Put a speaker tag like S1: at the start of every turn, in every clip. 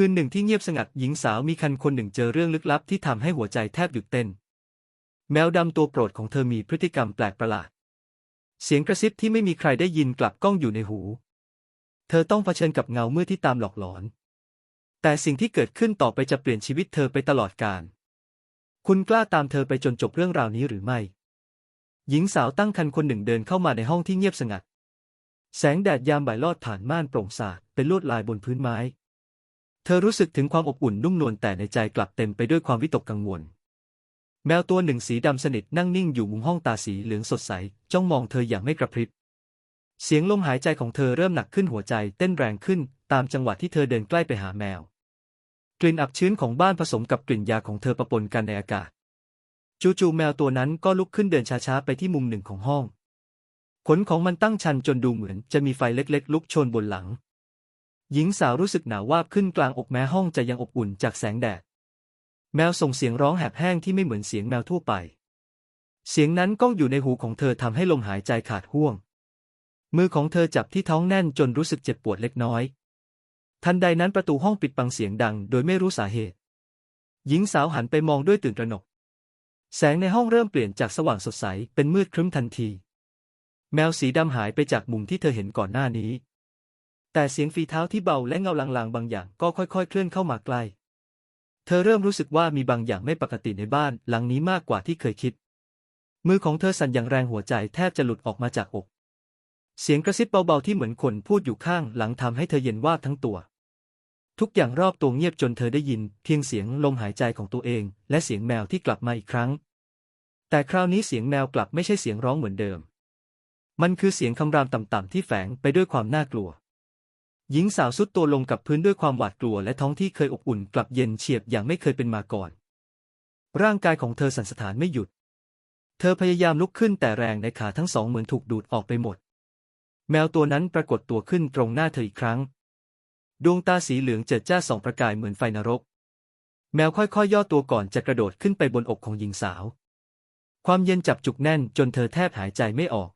S1: คืนหนึ่งที่เงียบสงัดหญิงสาวมีคันคนหนึ่งเจอเรื่องลึกลับที่ทำให้หัวใจแทบหยุดเต้น แมวดำตัวโปรดของเธอมีพฤติกรรมแปลกประหลาด เสียงกระซิบที่ไม่มีใครได้ยินกลับก้องอยู่ในหู เธอต้องเผชิญกับเงามืดที่ตามหลอกหลอน แต่สิ่งที่เกิดขึ้นต่อไปจะเปลี่ยนชีวิตเธอไปตลอดกาลคุณกล้าตามเธอไปจนจบเรื่องราวนี้หรือไม่ หญิงสาวตั้งครรภ์คนหนึ่งเดินเข้ามาในห้องที่เงียบสงัด แสงแดดยามบ่ายลอดผ่านม่านโปร่งสาดเป็นลวดลายบนพื้นไม้ เธอรู้สึกถึงความอบอุ่นนุ่มนวลแต่ในใจกลับเต็มไปด้วยความวิตกกังวล แมวตัวหนึ่งสีดำสนิทนั่งนิ่งอยู่มุมห้องตาสีเหลืองสดใส จ้องมองเธออย่างไม่กระพริบ เสียงลมหายใจของเธอเริ่มหนักขึ้นหัวใจเต้นแรงขึ้น ตามจังหวะที่เธอเดินใกล้ไปหาแมว กลิ่นอับชื้นของบ้านผสมกับกลิ่นยาของเธอประปนกันในอากาศ จู่ๆแมวตัวนั้นก็ลุกขึ้นเดินช้าๆไปที่มุมหนึ่งของห้องขนของมันตั้งชันจนดูเหมือนจะมีไฟเล็กๆ ลุกโชนบนหลัง หญิงสาวรู้สึกหนาววาบขึ้นกลางอกแม้ห้องจะยังอบอุ่นจากแสงแดด แมวส่งเสียงร้องแหบแห้งที่ไม่เหมือนเสียงแมวทั่วไป เสียงนั้นก้องอยู่ในหูของเธอทำให้ลมหายใจขาดห่วง มือของเธอจับที่ท้องแน่นจนรู้สึกเจ็บปวดเล็กน้อย ทันใดนั้นประตูห้องปิดบังเสียงดังโดยไม่รู้สาเหตุ หญิงสาวหันไปมองด้วยตื่นตระหนก แสงในห้องเริ่มเปลี่ยนจากสว่างสดใสเป็นมืดครึ้มทันที แมวสีดำหายไปจากมุมที่เธอเห็นก่อนหน้านี้ แต่เสียงฝีเท้าที่เบาและเงาลางๆ บางอย่างก็ค่อยๆ เคลื่อนเข้ามาใกล้ เธอเริ่มรู้สึกว่ามีบางอย่างไม่ปกติในบ้านหลังนี้มากกว่าที่เคยคิด มือของเธอสั่นอย่างแรงหัวใจแทบจะหลุดออกมาจากอก เสียงกระซิบเบาๆที่เหมือนคนพูดอยู่ข้างหลังทำให้เธอเย็นวาบทั้งตัว ทุกอย่างรอบตัวเงียบจนเธอได้ยิน เพียงเสียงลมหายใจของตัวเอง และเสียงแมวที่กลับมาอีกครั้ง แต่คราวนี้เสียงแมวกลับไม่ใช่เสียงร้องเหมือนเดิม มันคือเสียงคำรามต่ำๆที่แฝงไปด้วยความน่ากลัว หญิงสาวสุดตัวลงกับพื้นด้วยความหวาดกลัวและท้องที่เคยอบอุ่นกลับเย็นเฉียบอย่างไม่เคยเป็นมาก่อน ร่างกายของเธอสั่นสะท้านไม่หยุด เธอพยายามลุกขึ้นแต่แรงในขาทั้งสองเหมือนถูกดูดออกไปหมด แมวตัวนั้นปรากฏตัวขึ้นตรงหน้าเธออีกครั้ง ดวงตาสีเหลืองเจิดจ้าสองประกายเหมือนไฟนรก แมวค่อยๆย่อตัวก่อนจะกระโดดขึ้นไปบนอกของหญิงสาว ความเย็นจับจุกแน่นจนเธอแทบหายใจไม่ออก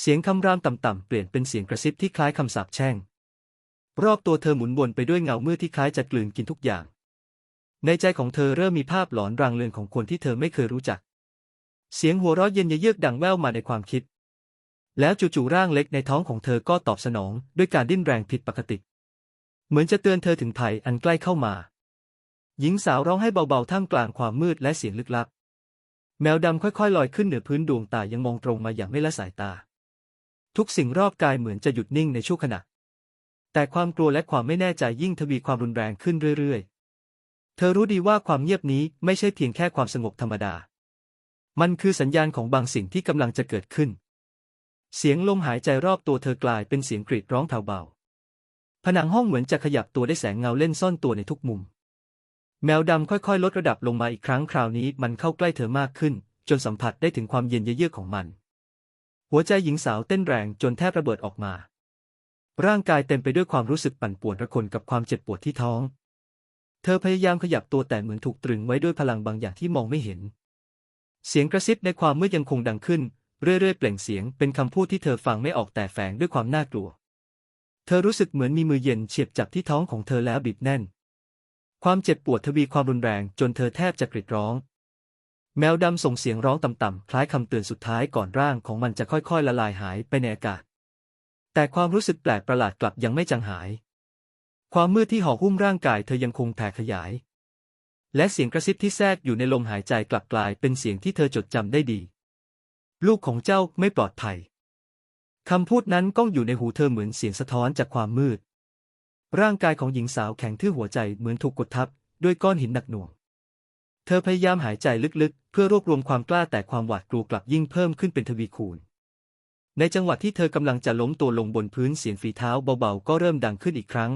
S1: เสียงคำรามต่ำๆเปลี่ยนเป็นเสียงกระซิบที่คล้ายคำสาปแช่ง รอบตัวเธอหมุนวนไปด้วยเงาเมืดที่คล้ายจะกลืนกินทุกอย่าง ในใจของเธอเริ่มมีภาพหลอนรางเรือนของคนที่เธอไม่เคยรู้จัก เสียงหัวเราะเย็นเยือกดังแว่วมาในความคิด แล้วจู่ๆร่างเล็กในท้องของเธอก็ตอบสนองด้วยการดิ้นแรงผิดปกติ เหมือนจะเตือนเธอถึงภัยอันใกล้เข้ามา หญิงสาวร้องให้เบาๆท่ามกลางความมืดและเสียงลึกลับ แมวดำค่อยๆลอยขึ้นเหนือพื้นดวงตายังมองตรงมาอย่างไม่ละสายตา ทุกสิ่งรอบกายเหมือนจะหยุดนิ่งในชั่วขณะ แต่ความกลัวและความไม่แน่ใจยิ่งทวีความรุนแรงขึ้นเรื่อยๆ เธอรู้ดีว่าความเงียบนี้ไม่ใช่เพียงแค่ความสงบธรรมดา มันคือสัญญาณของบางสิ่งที่กำลังจะเกิดขึ้น เสียงลมหายใจรอบตัวเธอกลายเป็นเสียงกรีดร้องแผ่วเบา ผนังห้องเหมือนจะขยับตัวได้แสงเงาเล่นซ่อนตัวในทุกมุม แมวดำค่อยๆ ลดระดับลงมาอีกครั้งคราวนี้มันเข้าใกล้เธอมากขึ้น จนสัมผัสได้ถึงความเย็นเยือกของมัน หัวใจหญิงสาวเต้นแรงจนแทบระเบิดออกมา ร่างกายเต็มไปด้วยความรู้สึกปั่นป่วนระคนกับความเจ็บปวดที่ท้อง เธอพยายามขยับตัวแต่เหมือนถูกตรึงไว้ด้วยพลังบางอย่างที่มองไม่เห็น เสียงกระซิบในความมืดยังคงดังขึ้น เรื่อยๆ เปล่งเสียงเป็นคำพูดที่เธอฟังไม่ออกแต่แฝงด้วยความน่ากลัว เธอรู้สึกเหมือนมีมือเย็นเฉียบจับที่ท้องของเธอแล้วบีบแน่น ความเจ็บปวดทวีความรุนแรงจนเธอแทบจะกรีดร้อง แมวดำส่งเสียงร้องต่ำๆคล้ายคำเตือนสุดท้ายก่อนร่างของมันจะค่อยๆ ละลายหายไปในอากาศ แต่ความรู้สึกแปลกประหลาดกลับยังไม่จางหาย ความมืดที่ห่อหุ้มร่างกายเธอยังคงแผ่ขยาย และเสียงกระซิบที่แทรกอยู่ในลมหายใจกลับกลายเป็นเสียงที่เธอจดจำได้ดี ลูกของเจ้าไม่ปลอดภัยคำพูดนั้นก้องอยู่ในหูเธอเหมือนเสียงสะท้อนจากความมืด ร่างกายของหญิงสาวแข็งทื่อหัวใจเหมือนถูกกดทับด้วยก้อนหินหนักหน่วง เธอพยายามหายใจลึกๆ เพื่อรวบรวมความกล้าแต่ความหวาดกลัวกลับยิ่งเพิ่มขึ้นเป็นทวีคูณ ในจังหวะที่เธอกำลังจะล้มตัวลงบนพื้นเสียงฝีเท้าเบาๆ ก็เริ่มดังขึ้นอีกครั้ง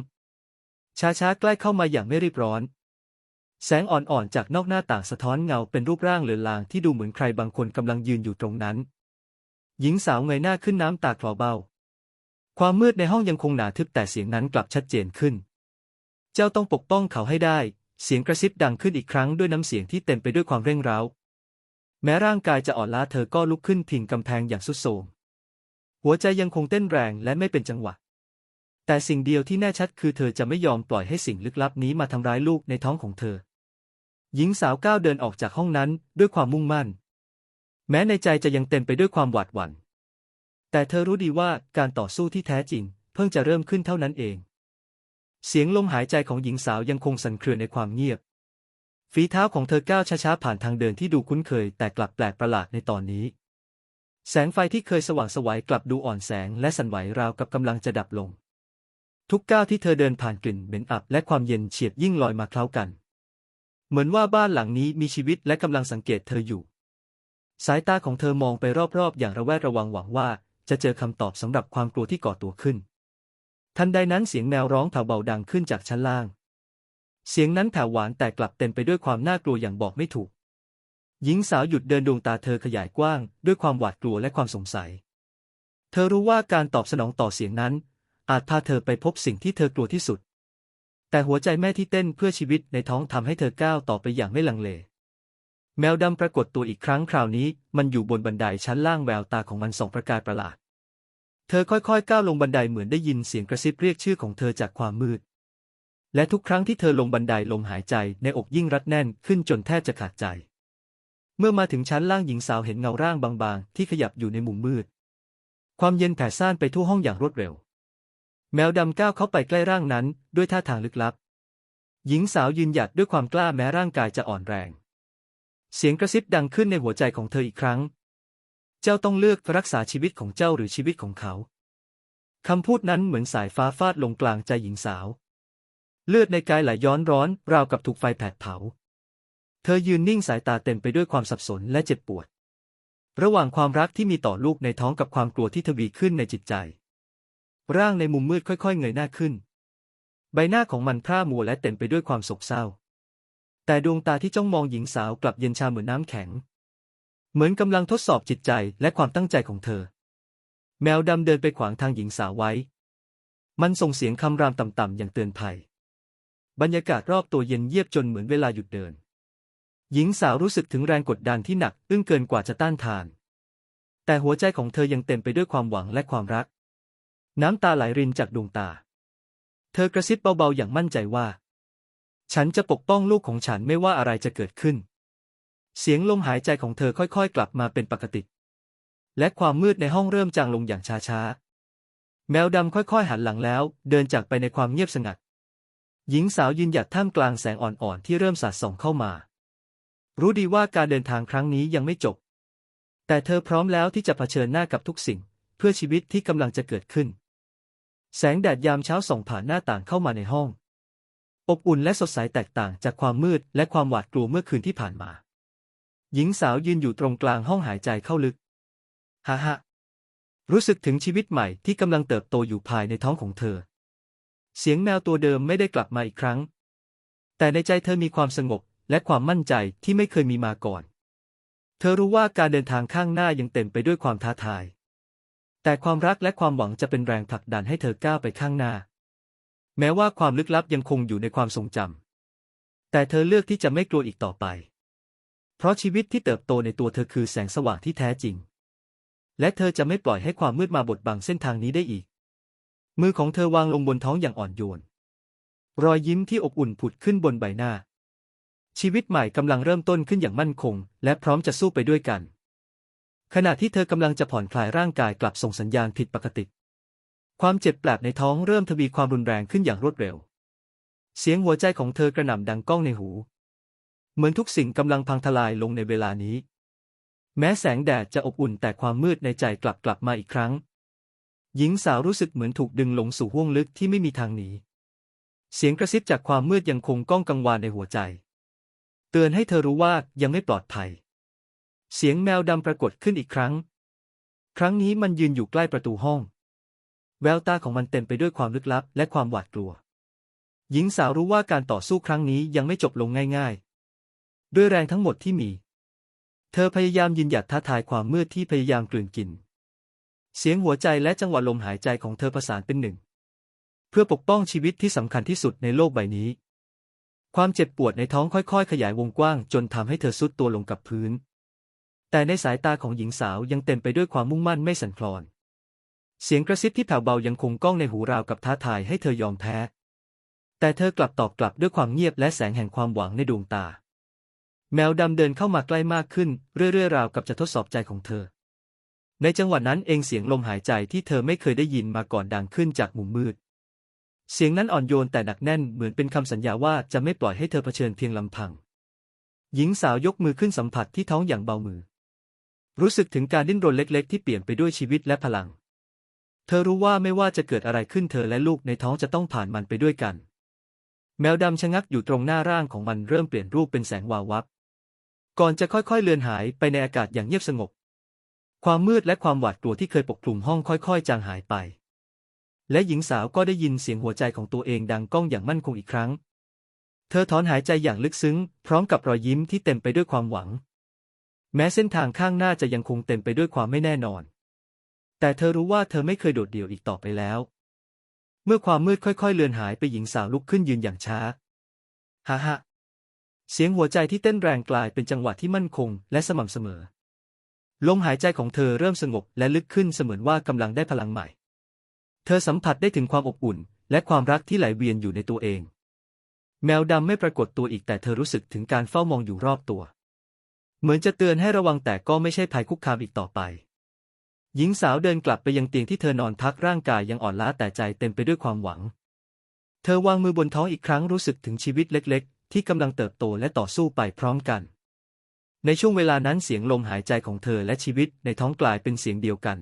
S1: ช้าๆ ใกล้เข้ามาอย่างไม่รีบร้อน แสงอ่อนๆ จากนอกหน้าต่างสะท้อนเงาเป็นรูปร่างเลือนลางที่ดูเหมือนใครบางคนกำลังยืนอยู่ตรงนั้น หญิงสาวเงยหน้าขึ้นน้ำตาคลอเบ้า ความมืดในห้องยังคงหนาทึบแต่เสียงนั้นกลับชัดเจนขึ้น เจ้าต้องปกป้องเขาให้ได้ เสียงกระซิบดังขึ้นอีกครั้งด้วยน้ำเสียงที่เต็มไปด้วยความเร่งร้าแม้ร่างกายจะอ่อนล้าเธอก็ลุกขึ้นพิงกำแพงอย่างสุดโทรม หัวใจยังคงเต้นแรงและไม่เป็นจังหวะ แต่สิ่งเดียวที่แน่ชัดคือเธอจะไม่ยอมปล่อยให้สิ่งลึกลับนี้มาทำร้ายลูกในท้องของเธอ หญิงสาวก้าวเดินออกจากห้องนั้นด้วยความมุ่งมั่น แม้ในใจจะยังเต็มไปด้วยความหวาดหวั่น แต่เธอรู้ดีว่าการต่อสู้ที่แท้จริง เพิ่งจะเริ่มขึ้นเท่านั้นเอง เสียงลมหายใจของหญิงสาวยังคงสั่นเครือในความเงียบ ฝีเท้าของเธอก้าวช้าๆผ่านทางเดินที่ดูคุ้นเคย แต่กลับแปลกประหลาดในตอนนี้ แสงไฟที่เคยสว่างสวัยกลับดูอ่อนแสงและสั่นไหวราวกับกำลังจะดับลง ทุกก้าวที่เธอเดินผ่านกลิ่นเหม็นอับและความเย็นเฉียบยิ่งลอยมาเคล้ากัน เหมือนว่าบ้านหลังนี้มีชีวิตและกำลังสังเกตเธออยู่ สายตาของเธอมองไปรอบๆ อย่างระแวดระวังหวังว่า จะเจอคำตอบสำหรับความกลัวที่ก่อตัวขึ้น ทันใดนั้นเสียงแมวร้องแผ่วเบาดังขึ้นจากชั้นล่าง เสียงนั้นแผ่วหวานแต่กลับเต็มไปด้วยความน่ากลัวอย่างบอกไม่ถูก หญิงสาวหยุดเดินดวงตาเธอขยายกว้าง ด้วยความหวาดกลัวและความสงสัย เธอรู้ว่าการตอบสนองต่อเสียงนั้น อาจพาเธอไปพบสิ่งที่เธอกลัวที่สุด แต่หัวใจแม่ที่เต้นเพื่อชีวิตในท้องทำให้เธอก้าวต่อไปอย่างไม่ลังเล แมวดำปรากฏตัวอีกครั้งคราวนี้ มันอยู่บนบันไดชั้นล่างแววตาของมันส่องประกายประหลาด เธอค่อยๆก้าวลงบันไดเหมือนได้ยินเสียงกระซิบเรียกชื่อของเธอจากความมืด และทุกครั้งที่เธอลงบันไดลมหายใจในอกยิ่งรัดแน่นขึ้นจนแทบจะขาดใจ เมื่อมาถึงชั้นล่างหญิงสาวเห็นเงาร่างบางๆ ที่ขยับอยู่ในมุมมืด ความเย็นแผ่ซ่านไปทั่วห้องอย่างรวดเร็ว แมวดำก้าวเข้าไปใกล้ร่างนั้นด้วยท่าทางลึกลับ หญิงสาวยืนหยัดด้วยความกล้าแม้ร่างกายจะอ่อนแรง เสียงกระซิบดังขึ้นในหัวใจของเธออีกครั้ง เจ้าต้องเลือกรักษาชีวิตของเจ้าหรือชีวิตของเขา คำพูดนั้นเหมือนสายฟ้าฟาดลงกลางใจหญิงสาว เลือดในกายไหลย้อนร้อนราวกับถูกไฟแผดเผา เธอยืนนิ่งสายตาเต็มไปด้วยความสับสนและเจ็บปวด ระหว่างความรักที่มีต่อลูกในท้องกับความกลัวที่ทวีขึ้นในจิตใจ ร่างในมุมมืดค่อยๆ เงยหน้าขึ้น ใบหน้าของมันพร่ามัวและเต็มไปด้วยความโศกเศร้า แต่ดวงตาที่จ้องมองหญิงสาวกลับเย็นชาเหมือนน้ำแข็ง เหมือนกำลังทดสอบจิตใจและความตั้งใจของเธอ แมวดำเดินไปขวางทางหญิงสาวไว้ มันส่งเสียงคำรามต่ำๆอย่างเตือนภัย บรรยากาศรอบตัวเย็นเยียบจนเหมือนเวลาหยุดเดิน หญิงสาวรู้สึกถึงแรงกดดันที่หนัก อึ้งเกินกว่าจะต้านทาน แต่หัวใจของเธอยังเต็มไปด้วยความหวังและความรัก น้ำตาไหลรินจากดวงตา เธอกระซิบเบาๆอย่างมั่นใจว่า ฉันจะปกป้องลูกของฉันไม่ว่าอะไรจะเกิดขึ้น เสียงลมหายใจของเธอค่อยๆ กลับมาเป็นปกติ และความมืดในห้องเริ่มจางลงอย่างช้าๆ แมวดำค่อยๆ หันหลังแล้ว เดินจากไปในความเงียบสงัด หญิงสาวยืนหยัดท่ามกลางแสงอ่อนๆ ที่เริ่มสาดส่องเข้ามา รู้ดีว่าการเดินทางครั้งนี้ยังไม่จบ แต่เธอพร้อมแล้วที่จะเผชิญหน้ากับทุกสิ่ง เพื่อชีวิตที่กำลังจะเกิดขึ้น แสงแดดยามเช้าส่องผ่านหน้าต่างเข้ามาในห้อง อบอุ่นและสดใสแตกต่างจากความมืดและความหวาดกลัวเมื่อคืนที่ผ่านมา หญิงสาวยืนอยู่ตรงกลางห้องหายใจเข้าลึกฮ่าฮ่ารู้สึกถึงชีวิตใหม่ที่กำลังเติบโตอยู่ภายในท้องของเธอ เสียงแมวตัวเดิมไม่ได้กลับมาอีกครั้ง แต่ในใจเธอมีความสงบ และความมั่นใจที่ไม่เคยมีมาก่อน เธอรู้ว่าการเดินทางข้างหน้ายังเต็มไปด้วยความท้าทาย แต่ความรักและความหวังจะเป็นแรงผลักดันให้เธอก้าวไปข้างหน้า แม้ว่าความลึกลับยังคงอยู่ในความทรงจำ แต่เธอเลือกที่จะไม่กลัวอีกต่อไป เพราะชีวิตที่เติบโตในตัวเธอคือแสงสว่างที่แท้จริง และเธอจะไม่ปล่อยให้ความมืดมาบดบังเส้นทางนี้ได้อีก มือของเธอวางลงบนท้องอย่างอ่อนโยน รอยยิ้มที่อบอุ่นผุดขึ้นบนใบหน้า ชีวิตใหม่กำลังเริ่มต้นขึ้นอย่างมั่นคง และพร้อมจะสู้ไปด้วยกัน ขณะที่เธอกำลังจะผ่อนคลายร่างกายกลับส่งสัญญาณผิดปกติ ความเจ็บแปลบในท้องเริ่มทวีความรุนแรงขึ้นอย่างรวดเร็ว เสียงหัวใจของเธอกระหน่ำดังก้องในหู เหมือนทุกสิ่งกำลังพังทลายลงในเวลานี้ แม้แสงแดดจะอบอุ่นแต่ความมืดในใจกลับกลับมาอีกครั้ง หญิงสาวรู้สึกเหมือนถูกดึงลงสู่ห้วงลึกที่ไม่มีทางหนีเสียงกระซิบจากความมืดยังคงก้องกังวานในหัวใจ เตือนให้เธอรู้ว่ายังไม่ปลอดภัย เสียงแมวดำปรากฏขึ้นอีกครั้ง ครั้งนี้มันยืนอยู่ใกล้ประตูห้อง แววตาของมันเต็มไปด้วยความลึกลับและความหวาดกลัว หญิงสาวรู้ว่าการต่อสู้ครั้งนี้ยังไม่จบลงง่ายๆ ด้วยแรงทั้งหมดที่มี เธอพยายามยืนหยัดท้าทายความมืดที่พยายามกลืนกิน เสียงหัวใจและจังหวะลมหายใจของเธอประสานเป็นหนึ่ง เพื่อปกป้องชีวิตที่สำคัญที่สุดในโลกใบนี้ ความเจ็บปวดในท้องค่อยๆ ขยายวงกว้างจนทำให้เธอซุดตัวลงกับพื้น แต่ในสายตาของหญิงสาวยังเต็มไปด้วยความมุ่งมั่นไม่สั่นคลอน เสียงกระซิบที่แผ่วเบายังคงก้องในหูราวกับท้าทายให้เธอยอมแพ้ แต่เธอกลับตอบกลับด้วยความเงียบและแสงแห่งความหวังในดวงตา แมวดำเดินเข้ามาใกล้มากขึ้น เรื่อยๆ ราวกับจะทดสอบใจของเธอ ในจังหวะนั้นเองเสียงลมหายใจที่เธอไม่เคยได้ยินมาก่อนดังขึ้นจากมุมมืด เสียงนั้นอ่อนโยนแต่หนักแน่นเหมือนเป็นคำสัญญาว่าจะไม่ปล่อยให้เธอเผชิญเพียงลำพัง หญิงสาวยกมือขึ้นสัมผัสที่ท้องอย่างเบามือ รู้สึกถึงการดิ้นรนเล็ก ๆ ที่เปลี่ยนไปด้วยชีวิตและพลัง เธอรู้ว่าไม่ว่าจะเกิดอะไรขึ้นเธอและลูกในท้องจะต้องผ่านมันไปด้วยกัน แมวดำชะงักอยู่ตรงหน้าร่างของมันเริ่มเปลี่ยนรูปเป็นแสงวาววับ ก่อนจะค่อยๆเลือนหายไปในอากาศอย่างเงียบสงบ ความมืดและความหวาดกลัวที่เคยปกคลุมห้องค่อยๆ จางหายไป และหญิงสาวก็ได้ยินเสียงหัวใจของตัวเองดังก้องอย่างมั่นคงอีกครั้ง เธอถอนหายใจอย่างลึกซึ้ง พร้อมกับรอยยิ้มที่เต็มไปด้วยความหวัง แม้เส้นทางข้างหน้าจะยังคงเต็มไปด้วยความไม่แน่นอน แต่เธอรู้ว่าเธอไม่เคยโดดเดี่ยวอีกต่อไปแล้ว เมื่อความมืดค่อยๆ เลือนหายไปหญิงสาวลุกขึ้นยืนอย่างช้าฮ่าฮ่าเสียงหัวใจที่เต้นแรงกลายเป็นจังหวะที่มั่นคง และสม่ำเสมอ ลมหายใจของเธอเริ่มสงบและลึกขึ้นเสมือนว่ากำลังได้พลังใหม่ เธอสัมผัสได้ถึงความอบอุ่น และความรักที่ไหลเวียนอยู่ในตัวเอง แมวดำไม่ปรากฏตัวอีกแต่เธอรู้สึกถึงการเฝ้ามองอยู่รอบตัว เหมือนจะเตือนให้ระวังแต่ก็ไม่ใช่ภัยคุกคามอีกต่อไป หญิงสาวเดินกลับไปยังเตียงที่เธอนอนพักร่างกายยังอ่อนล้าแต่ใจเต็มไปด้วยความหวัง เธอวางมือบนท้องอีกครั้งรู้สึกถึงชีวิตเล็ก ๆ ที่กำลังเติบโตและต่อสู้ไปพร้อมกัน ในช่วงเวลานั้นเสียงลมหายใจของเธอและชีวิตในท้องกลายเป็นเสียงเดียวกัน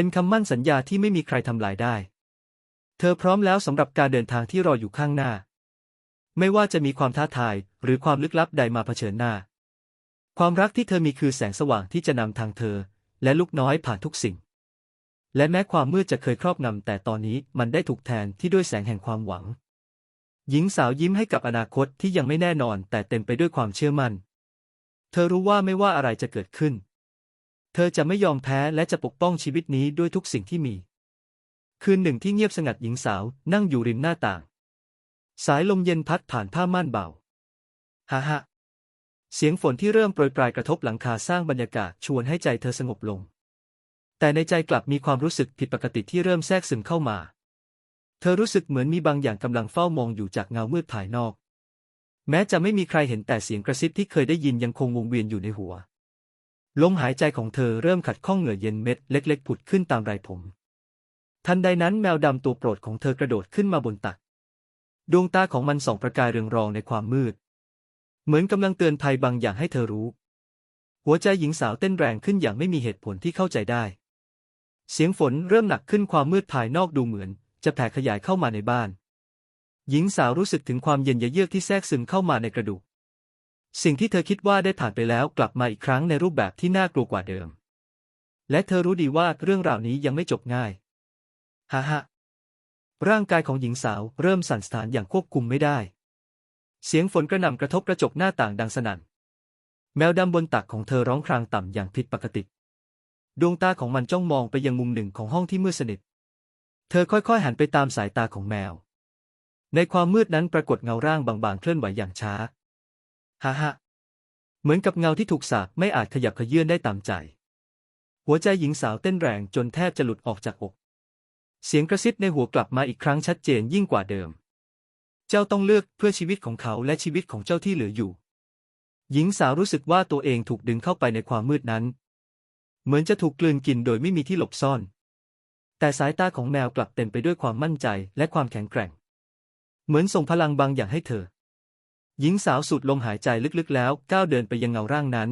S1: เป็นคำมั่นสัญญาที่ไม่มีใครทำลายได้ เธอพร้อมแล้วสำหรับการเดินทางที่รออยู่ข้างหน้า ไม่ว่าจะมีความท้าทายหรือความลึกลับใดมาเผชิญหน้า ความรักที่เธอมีคือแสงสว่างที่จะนำทางเธอ และลูกน้อยผ่านทุกสิ่ง และแม้ความมืดจะเคยครอบงำแต่ตอนนี้มันได้ถูกแทนที่ด้วยแสงแห่งความหวัง หญิงสาวยิ้มให้กับอนาคตที่ยังไม่แน่นอนแต่เต็มไปด้วยความเชื่อมั่น เธอรู้ว่าไม่ว่าอะไรจะเกิดขึ้น เธอจะไม่ยอมแพ้และจะปกป้องชีวิตนี้ด้วยทุกสิ่งที่มี คืนหนึ่งที่เงียบสงัดหญิงสาวนั่งอยู่ริมหน้าต่าง สายลมเย็นพัดผ่านผ้าม่านเบาฮ่าฮ่าเสียงฝนที่เริ่มโปรยปลายกระทบหลังคาสร้างบรรยากาศชวนให้ใจเธอสงบลง แต่ในใจกลับมีความรู้สึกผิดปกติที่เริ่มแทรกซึมเข้ามา เธอรู้สึกเหมือนมีบางอย่างกำลังเฝ้ามองอยู่จากเงามืดภายนอก แม้จะไม่มีใครเห็นแต่เสียงกระซิบที่เคยได้ยินยังคงวงเวียนอยู่ในหัว ลมหายใจของเธอเริ่มขัดข้องเหงื่อเย็นเม็ดเล็ก ๆ ผุดขึ้นตามไรผม ทันใดนั้นแมวดำตัวโปรดของเธอกระโดดขึ้นมาบนตัก ดวงตาของมันส่องประกายเรืองรองในความมืด เหมือนกำลังเตือนภัยบางอย่างให้เธอรู้ หัวใจหญิงสาวเต้นแรงขึ้นอย่างไม่มีเหตุผลที่เข้าใจได้ เสียงฝนเริ่มหนักขึ้นความมืดภายนอกดูเหมือน จะแผ่ขยายเข้ามาในบ้าน หญิงสาวรู้สึกถึงความเย็นเยือกที่แทรกซึมเข้ามาในกระดูก สิ่งที่เธอคิดว่าได้ผ่านไปแล้วกลับมาอีกครั้งในรูปแบบที่น่ากลัวกว่าเดิม และเธอรู้ดีว่าเรื่องราวนี้ยังไม่จบง่ายฮ่าฮ่าร่างกายของหญิงสาวเริ่มสั่นสะท้านอย่างควบคุมไม่ได้ เสียงฝนกระหน่ำกระทบกระจกหน้าต่างดังสนั่น แมวดำบนตักของเธอร้องครางต่ำอย่างผิดปกติ ดวงตาของมันจ้องมองไปยังมุมหนึ่งของห้องที่มืดสนิท เธอค่อยๆหันไปตามสายตาของแมว ในความมืดนั้นปรากฏเงาร่างบางๆเคลื่อนไหวอย่างช้า ฮ่าฮ่าเหมือนกับเงาที่ถูกสาปไม่อาจขยับขยื่นได้ตามใจ หัวใจหญิงสาวเต้นแรงจนแทบจะหลุดออกจากอก เสียงกระซิบในหัวกลับมาอีกครั้งชัดเจนยิ่งกว่าเดิม เจ้าต้องเลือกเพื่อชีวิตของเขาและชีวิตของเจ้าที่เหลืออยู่ หญิงสาวรู้สึกว่าตัวเองถูกดึงเข้าไปในความมืดนั้น เหมือนจะถูกกลืนกินโดยไม่มีที่หลบซ่อน แต่สายตาของแมวกลับเต็มไปด้วยความมั่นใจและความแข็งแกร่ง เหมือนส่งพลังบางอย่างให้เธอ หญิงสาวสูดลมหายใจลึกๆแล้วก้าวเดินไปยังเงาร่างนั้น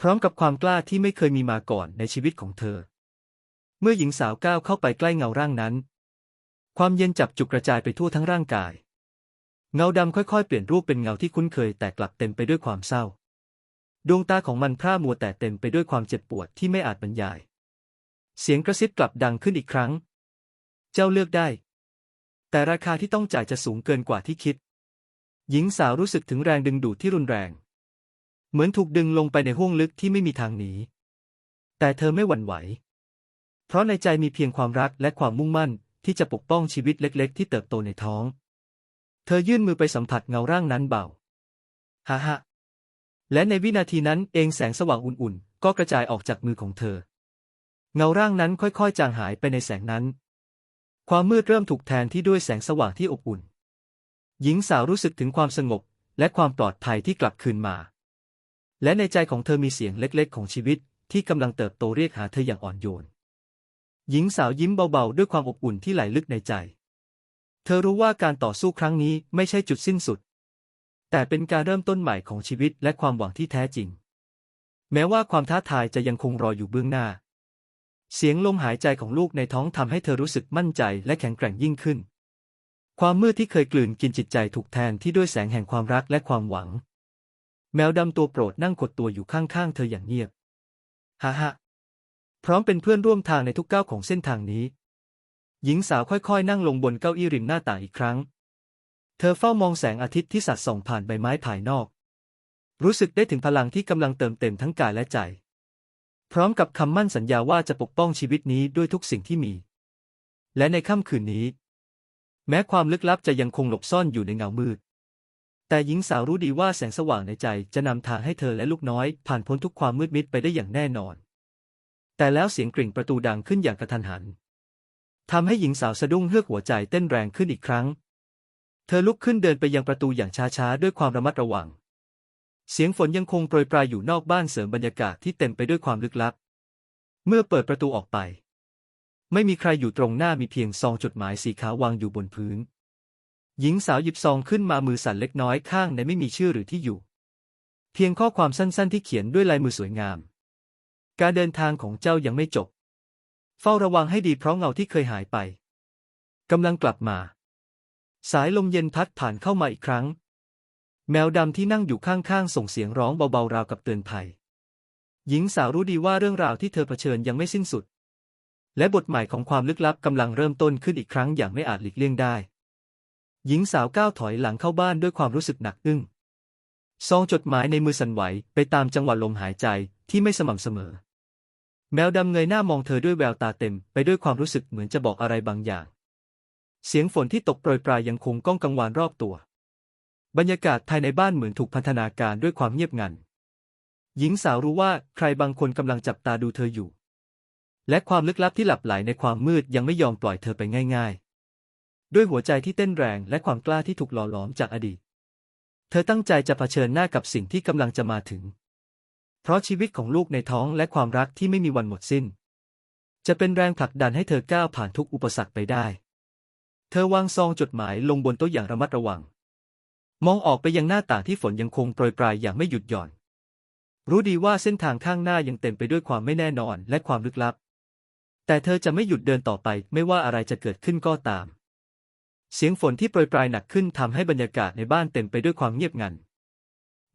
S1: พร้อมกับความกล้าที่ไม่เคยมีมาก่อนในชีวิตของเธอ เมื่อหญิงสาวก้าวเข้าไปใกล้เงาร่างนั้น ความเย็นจับจุกกระจายไปทั่วทั้งร่างกาย เงาดำค่อยๆ เปลี่ยนรูปเป็นเงาที่คุ้นเคยแต่กลับเต็มไปด้วยความเศร้า ดวงตาของมันพร่ามัวแต่เต็มไปด้วยความเจ็บปวดที่ไม่อาจบรรยาย เสียงกระซิบกลับดังขึ้นอีกครั้ง เจ้าเลือกได้ แต่ราคาที่ต้องจ่ายจะสูงเกินกว่าที่คิด หญิงสาวรู้สึกถึงแรงดึงดูดที่รุนแรง เหมือนถูกดึงลงไปในห้วงลึกที่ไม่มีทางหนี แต่เธอไม่หวั่นไหว เพราะในใจมีเพียงความรักและความมุ่งมั่นที่จะปกป้องชีวิตเล็กๆ ที่เติบโตในท้อง เธอยื่นมือไปสัมผัสเงาร่างนั้นเบาฮ่าฮ่าและในวินาทีนั้นเองแสงสว่างอุ่นๆ ก็กระจายออกจากมือของเธอ เงาร่างนั้นค่อยๆ จางหายไปในแสงนั้น ความมืดเริ่มถูกแทนที่ด้วยแสงสว่างที่อบอุ่น หญิงสาวรู้สึกถึงความสงบและความปลอดภัยที่กลับคืนมา และในใจของเธอมีเสียงเล็กๆ ของชีวิตที่กำลังเติบโตเรียกหาเธออย่างอ่อนโยน หญิงสาวยิ้มเบาๆ ด้วยความอบอุ่นที่ไหลลึกในใจ เธอรู้ว่าการต่อสู้ครั้งนี้ไม่ใช่จุดสิ้นสุด แต่เป็นการเริ่มต้นใหม่ของชีวิตและความหวังที่แท้จริง แม้ว่าความท้าทายจะยังคงรออยู่เบื้องหน้า เสียงลมหายใจของลูกในท้องทำให้เธอรู้สึกมั่นใจและแข็งแกร่งยิ่งขึ้น ความมืดที่เคยกลืนกินจิตใจถูกแทนที่ด้วยแสงแห่งความรักและความหวัง แมวดำตัวโปรดนั่งกดตัวอยู่ข้างๆเธออย่างเงียบฮ่าฮ่าพร้อมเป็นเพื่อนร่วมทางในทุกก้าวของเส้นทางนี้ หญิงสาวค่อยๆ นั่งลงบนเก้าอี้ริมหน้าต่างอีกครั้ง เธอเฝ้ามองแสงอาทิตย์ที่สัดส่องผ่านใบไม้ภายนอก รู้สึกได้ถึงพลังที่กำลังเติมเต็มทั้งกายและใจ พร้อมกับคำมั่นสัญญาว่าจะปกป้องชีวิตนี้ด้วยทุกสิ่งที่มี และในค่ำคืนนี้ แม้ความลึกลับจะยังคงหลบซ่อนอยู่ในเงามืด แต่หญิงสาวรู้ดีว่าแสงสว่างในใจจะนำทางให้เธอและลูกน้อย ผ่านพ้นทุกความมืดมิดไปได้อย่างแน่นอน แต่แล้วเสียงกริ่งประตูดังขึ้นอย่างกระทันหันทำให้หญิงสาวสะดุ้งเฮือกหัวใจเต้นแรงขึ้นอีกครั้ง เธอลุกขึ้นเดินไปยังประตูอย่างช้าๆด้วยความระมัดระวัง เสียงฝนยังคงโปรยปลายอยู่นอกบ้านเสริมบรรยากาศที่เต็มไปด้วยความลึกลับ เมื่อเปิดประตูออกไป ไม่มีใครอยู่ตรงหน้ามีเพียงซองจดหมายสีขาววางอยู่บนพื้น หญิงสาวหยิบซองขึ้นมามือสั่นเล็กน้อยข้างในไม่มีชื่อหรือที่อยู่ เพียงข้อความสั้นๆที่เขียนด้วยลายมือสวยงาม การเดินทางของเจ้ายังไม่จบ เฝ้าระวังให้ดีเพราะเงาที่เคยหายไปกำลังกลับมา สายลมเย็นพัดผ่านเข้ามาอีกครั้ง แมวดำที่นั่งอยู่ข้างๆส่งเสียงร้องเบาๆราวกับเตือนภัย หญิงสาวรู้ดีว่าเรื่องราวที่เธอเผชิญยังไม่สิ้นสุด และบทใหม่ของความลึกลับกำลังเริ่มต้นขึ้นอีกครั้งอย่างไม่อาจหลีกเลี่ยงได้ หญิงสาวก้าวถอยหลังเข้าบ้านด้วยความรู้สึกหนักอึ้งซองจดหมายในมือสั่นไหวไปตามจังหวะลมหายใจที่ไม่สม่ำเสมอ แมวดำเงยหน้ามองเธอด้วยแววตาเต็มไปด้วยความรู้สึกเหมือนจะบอกอะไรบางอย่าง เสียงฝนที่ตกโปรยปลายยังคงก้องกังวานรอบตัว บรรยากาศภายในบ้านเหมือนถูกพันธนาการด้วยความเงียบงัน หญิงสาวรู้ว่าใครบางคนกำลังจับตาดูเธออยู่ และความลึกลับที่หลับไหลในความมืดยังไม่ยอมปล่อยเธอไปง่าย ๆ ด้วยหัวใจที่เต้นแรงและความกล้าที่ถูกหล่อหลอมจากอดีต เธอตั้งใจจะเผชิญหน้ากับสิ่งที่กำลังจะมาถึง เพราะชีวิตของลูกในท้องและความรักที่ไม่มีวันหมดสิ้น จะเป็นแรงผลักดันให้เธอก้าวผ่านทุกอุปสรรคไปได้ เธอวางซองจดหมายลงบนโต๊ะอย่างระมัดระวัง มองออกไปยังหน้าต่างที่ฝนยังคงโปรยปลายอย่างไม่หยุดหย่อน รู้ดีว่าเส้นทางข้างหน้ายังเต็มไปด้วยความไม่แน่นอนและความลึกลับ แต่เธอจะไม่หยุดเดินต่อไป ไม่ว่าอะไรจะเกิดขึ้นก็ตาม เสียงฝนที่โปรยปลายหนักขึ้นทำให้บรรยากาศในบ้านเต็มไปด้วยความเงียบงัน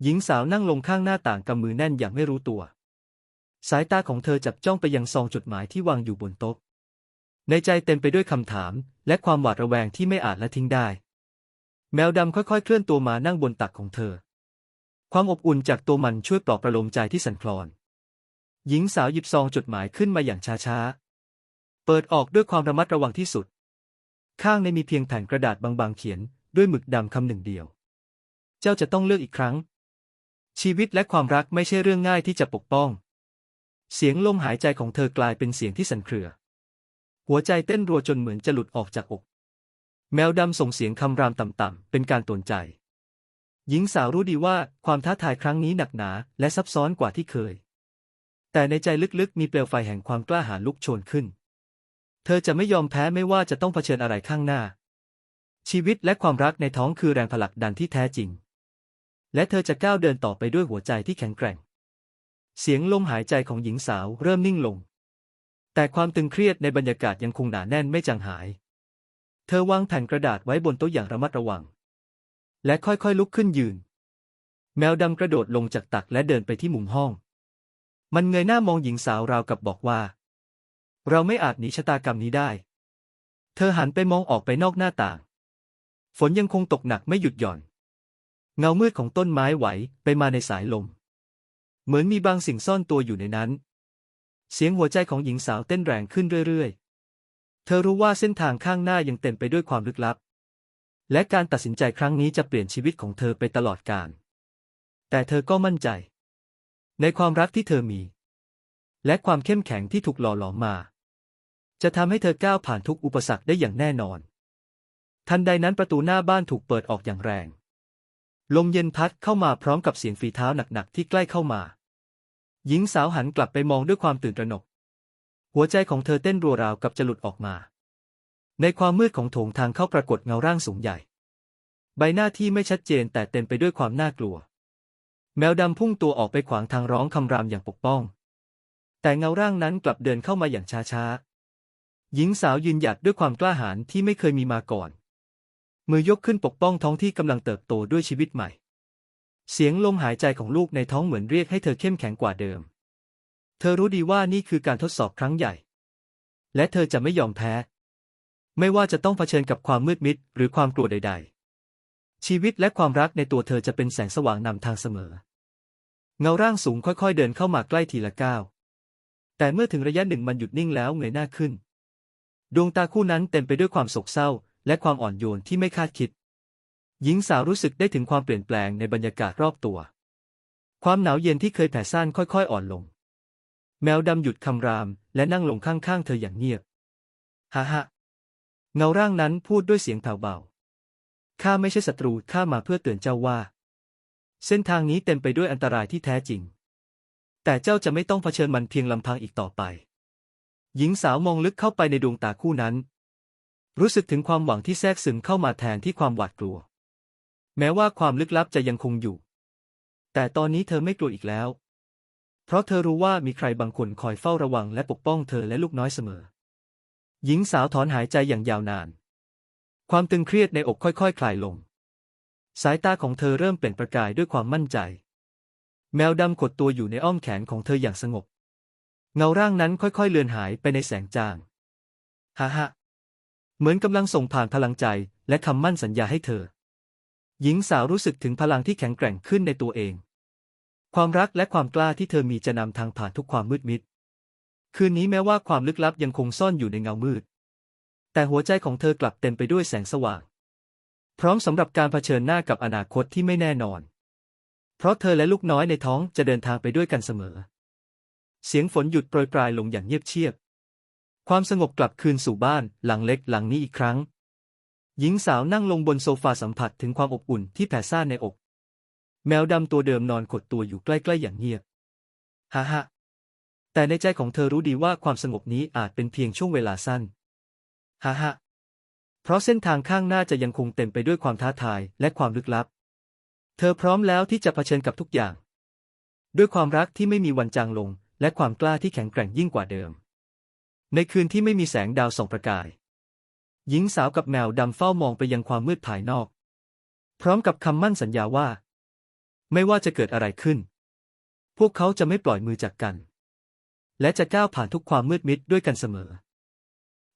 S1: หญิงสาวนั่งลงข้างหน้าต่างกำมือแน่นอย่างไม่รู้ตัว สายตาของเธอจับจ้องไปยังซองจดหมายที่วางอยู่บนโต๊ะ ในใจเต็มไปด้วยคำถาม และความหวาดระแวงที่ไม่อาจละทิ้งได้ แมวดำค่อยๆ เคลื่อนตัวมานั่งบนตักของเธอ ความอบอุ่นจากตัวมันช่วยปลอบประโลมใจที่สั่นคลอน หญิงสาวหยิบซองจดหมายขึ้นมาอย่างช้าๆ เปิดออกด้วยความระมัดระวังที่สุด ข้างในมีเพียงแผ่นกระดาษบางๆเขียน ด้วยหมึกดำคำหนึ่งเดียว เจ้าจะต้องเลือกอีกครั้ง ชีวิตและความรักไม่ใช่เรื่องง่ายที่จะปกป้อง เสียงลมหายใจของเธอกลายเป็นเสียงที่สั่นเครือ หัวใจเต้นรัวจนเหมือนจะหลุดออกจากอก แมวดำส่งเสียงคำรามต่ำๆเป็นการตนใจ หญิงสาวรู้ดีว่าความท้าทายครั้งนี้หนักหนาและซับซ้อนกว่าที่เคย แต่ในใจลึกๆ มีเปลวไฟแห่งความกล้าหาญลุกโชนขึ้น เธอจะไม่ยอมแพ้ไม่ว่าจะต้องเผชิญอะไรข้างหน้า ชีวิตและความรักในท้องคือแรงผลักดันที่แท้จริง และเธอจะก้าวเดินต่อไปด้วยหัวใจที่แข็งแกร่ง เสียงลมหายใจของหญิงสาวเริ่มนิ่งลง แต่ความตึงเครียดในบรรยากาศยังคงหนาแน่นไม่จางหาย เธอวางแผ่นกระดาษไว้บนโต๊ะอย่างระมัดระวัง และค่อยๆลุกขึ้นยืน แมวดำกระโดดลงจากตักและเดินไปที่มุมห้อง มันเงยหน้ามองหญิงสาวราวกับบอกว่า เราไม่อาจหนีชะตากรรมนี้ได้ เธอหันไปมองออกไปนอกหน้าต่าง ฝนยังคงตกหนักไม่หยุดหย่อน เงามืดของต้นไม้ไหวไปมาในสายลม เหมือนมีบางสิ่งซ่อนตัวอยู่ในนั้น เสียงหัวใจของหญิงสาวเต้นแรงขึ้นเรื่อยๆ เธอรู้ว่าเส้นทางข้างหน้ายังเต็มไปด้วยความลึกลับ และการตัดสินใจครั้งนี้จะเปลี่ยนชีวิตของเธอไปตลอดกาล แต่เธอก็มั่นใจ ในความรักที่เธอมี และความเข้มแข็งที่ถูกหล่อหลอมมา จะทำให้เธอก้าวผ่านทุกอุปสรรคได้อย่างแน่นอน ทันใดนั้นประตูหน้าบ้านถูกเปิดออกอย่างแรง ลมเย็นพัดเข้ามาพร้อมกับเสียงฝีเท้าหนักๆที่ใกล้เข้ามา หญิงสาวหันกลับไปมองด้วยความตื่นตระหนก หัวใจของเธอเต้นรัวราวกับจะหลุดออกมา ในความมืดของโถงทางเข้าปรากฏเงาร่างสูงใหญ่ ใบหน้าที่ไม่ชัดเจนแต่เต็มไปด้วยความน่ากลัว แมวดำพุ่งตัวออกไปขวางทางร้องคำรามอย่างปกป้อง แต่เงาร่างนั้นกลับเดินเข้ามาอย่างช้าๆ หญิงสาวยืนหยัดด้วยความกล้าหาญที่ไม่เคยมีมาก่อน มือยกขึ้นปกป้องท้องที่กำลังเติบโตด้วยชีวิตใหม่ เสียงลมหายใจของลูกในท้องเหมือนเรียกให้เธอเข้มแข็งกว่าเดิม เธอรู้ดีว่านี่คือการทดสอบครั้งใหญ่ และเธอจะไม่ยอมแพ้ ไม่ว่าจะต้องเผชิญกับความมืดมิดหรือความกลัวใด ๆ ชีวิตและความรักในตัวเธอจะเป็นแสงสว่างนำทางเสมอ เงาร่างสูงค่อยๆ เดินเข้ามาใกล้ทีละก้าวแต่เมื่อถึงระยะหนึ่งมันหยุดนิ่งแล้วเงยหน้าขึ้น ดวงตาคู่นั้นเต็มไปด้วยความโศกเศร้า และความอ่อนโยนที่ไม่คาดคิด หญิงสาวรู้สึกได้ถึงความเปลี่ยนแปลงในบรรยากาศรอบตัว ความหนาวเย็นที่เคยแผ่ซ่านค่อยๆ อ่อนลง แมวดำหยุดคำราม และนั่งลงข้างๆ เธออย่างเงียบฮ่าฮ่าเงาร่างนั้นพูดด้วยเสียงแผ่วเบาข้าไม่ใช่ศัตรูข้ามาเพื่อเตือนเจ้าว่า เส้นทางนี้เต็มไปด้วยอันตรายที่แท้จริง แต่เจ้าจะไม่ต้องเผชิญมันเพียงลำพังอีกต่อไป หญิงสาวมองลึกเข้าไปในดวงตาคู่นั้น รู้สึกถึงความหวังที่แทรกซึมเข้ามาแทนที่ความหวาดกลัว แม้ว่าความลึกลับจะยังคงอยู่ แต่ตอนนี้เธอไม่กลัวอีกแล้ว เพราะเธอรู้ว่ามีใครบางคนคอยเฝ้าระวังและปกป้องเธอและลูกน้อยเสมอ หญิงสาวถอนหายใจอย่างยาวนาน ความตึงเครียดในอกค่อยๆคคลายลง สายตาของเธอเริ่มเปล่งประกายด้วยความมั่นใจ แมวดำขดตัวอยู่ในอ้อมแขนของเธออย่างสงบ เงาร่างนั้นค่อยๆเลือนหายไปในแสงจางฮ่าฮ่าเหมือนกำลังส่งผ่านพลังใจและคำมั่นสัญญาให้เธอ หญิงสาวรู้สึกถึงพลังที่แข็งแกร่งขึ้นในตัวเอง ความรักและความกล้าที่เธอมีจะนำทางผ่านทุกความมืดมิด คืนนี้แม้ว่าความลึกลับยังคงซ่อนอยู่ในเงามืด แต่หัวใจของเธอกลับเต็มไปด้วยแสงสว่าง พร้อมสำหรับการเผชิญหน้ากับอนาคตที่ไม่แน่นอน เพราะเธอและลูกน้อยในท้องจะเดินทางไปด้วยกันเสมอ เสียงฝนหยุดโปรยปลายลงอย่างเงียบเชียบ ความสงบกลับคืนสู่บ้านหลังเล็กหลังนี้อีกครั้ง หญิงสาวนั่งลงบนโซฟาสัมผัสถึงความอบอุ่นที่แผ่ซ่านในอก แมวดำตัวเดิมนอนขดตัวอยู่ใกล้ๆอย่างเงียบฮ่าฮ่าแต่ในใจของเธอรู้ดีว่าความสงบนี้อาจเป็นเพียงช่วงเวลาสั้นฮ่าฮ่าเพราะเส้นทางข้างหน้าจะยังคงเต็มไปด้วยความท้าทายและความลึกลับ เธอพร้อมแล้วที่จะเผชิญกับทุกอย่าง ด้วยความรักที่ไม่มีวันจางลง และความกล้าที่แข็งแกร่งยิ่งกว่าเดิม ในคืนที่ไม่มีแสงดาวส่องประกาย หญิงสาวกับแมวดำเฝ้ามองไปยังความมืดภายนอก พร้อมกับคำมั่นสัญญาว่า ไม่ว่าจะเกิดอะไรขึ้น พวกเขาจะไม่ปล่อยมือจากกัน และจะก้าวผ่านทุกความมืดมิดด้วยกันเสมอ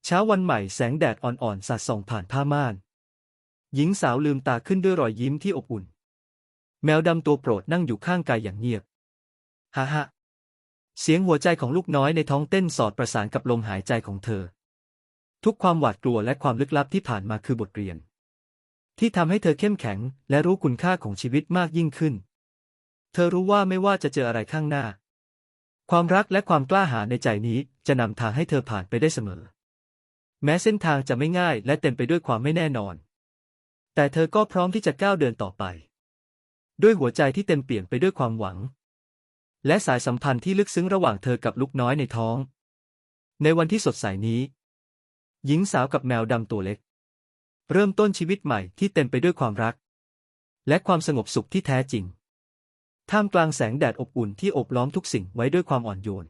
S1: เช้าวันใหม่แสงแดดอ่อนๆสาดส่องผ่านผ้าม่าน หญิงสาวลืมตาขึ้นด้วยรอยยิ้มที่อบอุ่น แมวดำตัวโปรดนั่งอยู่ข้างกายอย่างเงียบ ฮ่าฮ่า เสียงหัวใจของลูกน้อยในท้องเต้นสอดประสานกับลมหายใจของเธอ ทุกความหวาดกลัวและความลึกลับที่ผ่านมาคือบทเรียน ที่ทำให้เธอเข้มแข็ง และรู้คุณค่าของชีวิตมากยิ่งขึ้น เธอรู้ว่าไม่ว่าจะเจออะไรข้างหน้า ความรักและความกล้าหาญในใจนี้จะนำทางให้เธอผ่านไปได้เสมอ แม้เส้นทางจะไม่ง่ายและเต็มไปด้วยความไม่แน่นอน แต่เธอก็พร้อมที่จะก้าวเดินต่อไป ด้วยหัวใจที่เต็มเปี่ยมไปด้วยความหวัง และสายสัมพันธ์ที่ลึกซึ้งระหว่างเธอกับลูกน้อยในท้อง ในวันที่สดใสนี้ หญิงสาวกับแมวดำตัวเล็ก เริ่มต้นชีวิตใหม่ที่เต็มไปด้วยความรัก และความสงบสุขที่แท้จริง ท่ามกลางแสงแดดอบอุ่นที่อบล้อมทุกสิ่งไว้ด้วยความอ่อนโยน